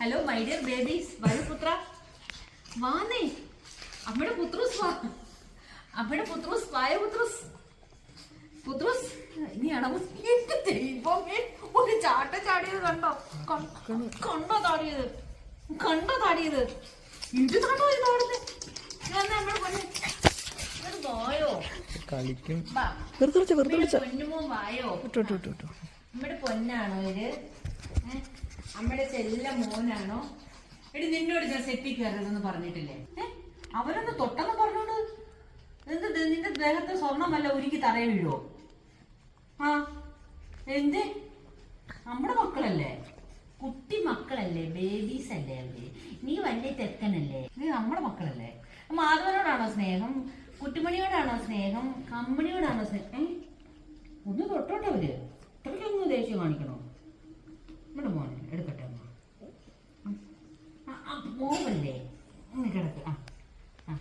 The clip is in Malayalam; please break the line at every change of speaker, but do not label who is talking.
ഹലോ മൈ ഡിയർ ബേബീസ് വരൂ പുത്ര. വാന്നേ അമ്മയുടെ പുത്രൂസ് വാ. അമ്മയുടെ പുത്രൂസ്. വായ പുത്രൂസ്. പുത്രൂസ് അടവ്. എന്റെ ദൈവമേ ഒരു ചാട്ട ചാടിയത് കണ്ടോ? കണ്ടോ താടിയത്? കണ്ടോ താടിയത്? ഇത് കണ്ടോ ഇത് താടുന്നത് നമ്മുടെ പൊന്നെ വായോ
കളിക്കും. വെറുതെ വെറുതെ
പൊന്നുമോ വായോ? നമ്മുടെ പൊന്നാണോ ഇത് നമ്മുടെ ചെല്ല മോനാണോ? എടി നിന്നോട് ഞാൻ സെറ്റി കയറരുതെന്ന് പറഞ്ഞിട്ടില്ലേ? അവരൊന്ന് തൊട്ടെന്ന് പറഞ്ഞോണ്ട് എന്ത് നിന്റെ ദേഹത്തെ സ്വർണമല്ല ഉരുക്കി തറയെ വീഴോ ആ എന്ത്? നമ്മുടെ മക്കളല്ലേ? കുട്ടി മക്കളല്ലേ? ബേബീസ് അല്ലേ അവർ? നീ വലിയ തെക്കനല്ലേ? നീ നമ്മുടെ മക്കളല്ലേ? മാധവനോടാണോ സ്നേഹം? കുട്ടിമണിയോടാണോ സ്നേഹം? കമ്പനിയോടാണോ സ്നേഹം ഒന്ന് ഒന്ന് തൊട്ടോട്ടെ പോവല്ലേ? കിടക്ക്. ആ ആ.